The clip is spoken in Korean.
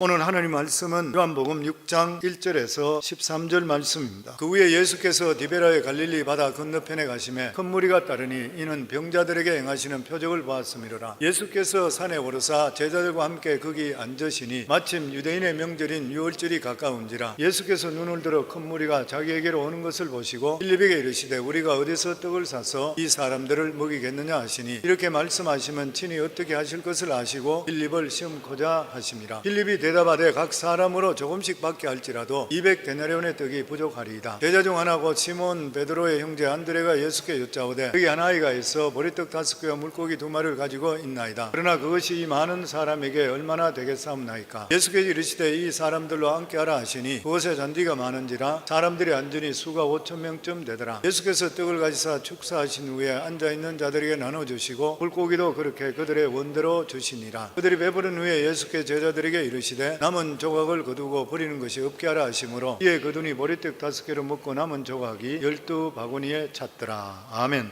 오늘 하나님 말씀은 요한복음 6장 1절에서 13절 말씀입니다. 그 후에 예수께서 디베라의 갈릴리 바다 건너편에 가심에 큰 무리가 따르니 이는 병자들에게 행하시는 표적을 보았음이로라. 예수께서 산에 오르사 제자들과 함께 거기 앉으시니 마침 유대인의 명절인 유월절이 가까운지라 예수께서 눈을 들어 큰 무리가 자기에게로 오는 것을 보시고 빌립에게 이르시되 우리가 어디서 떡을 사서 이 사람들을 먹이겠느냐 하시니 이렇게 말씀하시면 친히 어떻게 하실 것을 아시고 빌립을 시험코자 하심이라. 빌립이 대답하되 각 사람으로 조금씩 받게 할지라도 200데나리온의 떡이 부족하리이다. 제자 중 하나 곧 시몬 베드로의 형제 안드레가 예수께 여짜오되 여기 한 아이가 있어 보리떡 다섯 개와 물고기 두 마리를 가지고 있나이다. 그러나 그것이 이 많은 사람에게 얼마나 되겠사옵나이까. 예수께서 이르시되 이 사람들로 함께하라 하시니 그곳에 잔디가 많은지라 사람들이 앉으니 수가 5천 명쯤 되더라. 예수께서 떡을 가지사 축사하신 후에 앉아 있는 자들에게 나눠 주시고 물고기도 그렇게 그들의 원대로 주시니라. 그들이 배부른 후에 예수께 제자들에게 이르시되 남은 조각을 거두고 버리는 것이 없게 하라 하심으로 이에 거두니 보리떡 다섯 개로 먹고 남은 조각이 열두 바구니에 찼더라. 아멘.